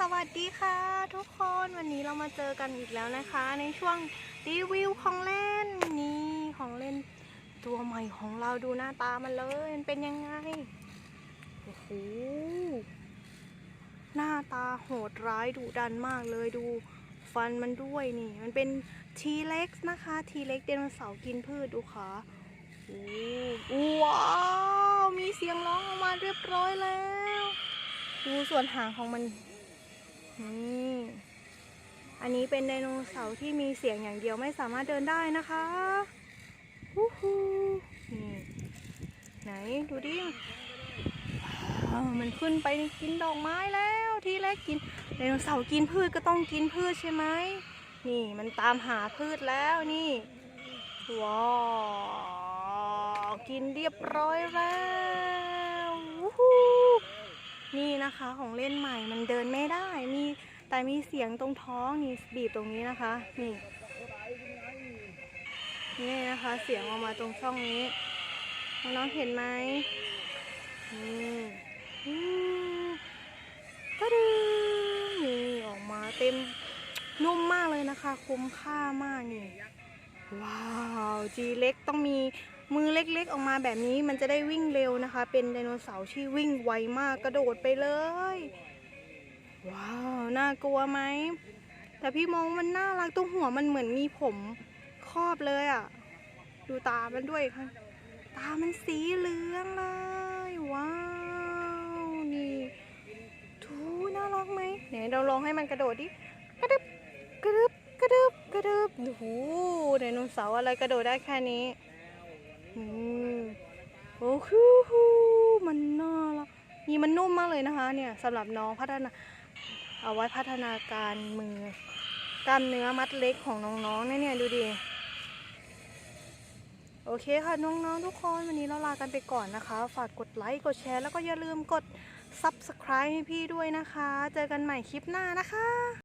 สวัสดีค่ะ ทุกคนวันนี้เรามาเจอกันอีกแล้วนะคะ ในช่วงรีวิวของเล่นนี่ของเล่นตัวใหม่ของเราดูหน้าตามันเลยมันเป็นยังไงโอ้โหหน้าตาโหดร้ายดุดันมากเลยดูฟันมันด้วยนี่ มันเป็นทีเล็กนะคะทีเล็กเดนเสาร์กินพืชดูค่ะโอ้โหว้าวมีเสียงร้องออกมาเรียบร้อยแล้วดูส่วนหางของมัน นี่อันนี้เป็นไดโนเสาร์ที่มีเสียงอย่างเดียวไม่สามารถเดินได้นะคะฮู้ฮู้นี่ไหนดูดิมันขึ้นไปกินดอกไม้แล้วทีแรกกินไดโนเสาร์กินพืชก็ต้องกินพืชใช่ไหมนี่มันตามหาพืชแล้วนี่ว้าวกินเรียบร้อยแล้ววู้ฮู้ นะคะ ของเล่นใหม่มันเดินไม่ได้มีแต่มีเสียงตรงท้องนี่บีบตรงนี้นะคะ นี่นี่นะคะ เสียงออกมาตรงช่องนี้น้องเห็นไหมนี่อืมก็ดึงนี่ออกมาเต็มนุ่มมากเลยนะคะ คุ้มค่ามากนี่ ว้าวจีเล็กต้องมีมือเล็กๆออกมาแบบนี้มันจะได้วิ่งเร็วนะคะ เป็นไดโนเสาร์ที่วิ่งไวมากกระโดดไปเลย ว้าว น่ากลัวไหม แต่พี่มองมันน่ารักตรงหัวมันเหมือนมีผมครอบเลยอะ่ะ ดูตามันด้วยค่ะ ตามันสีเหลืองเลย ว้าว นี่ทูน่ารักไหมไหนเราลองให้มันกระโดดดิ กระดึบกระดึบ กระดึบกระดึบโอ้โหไดโนเสาร์อะไรกระโดดได้แค่นี้อืมโอ้โหมันน่ารักนี่มันนุ่มมากเลยนะคะเนี่ยสำหรับน้องพัฒนา เอาไว้พัฒนาการมือกล้ามเนื้อมัดเล็กของน้องๆเนี่ยเนี่ยดูดิโอเคค่ะน้องๆทุกคนวันนี้เราลากันไปก่อนนะคะ ฝากกดไลค์กดแชร์แล้วก็อย่าลืมกด Subscribe ให้พี่ด้วยนะคะ เจอกันใหม่คลิปหน้านะคะ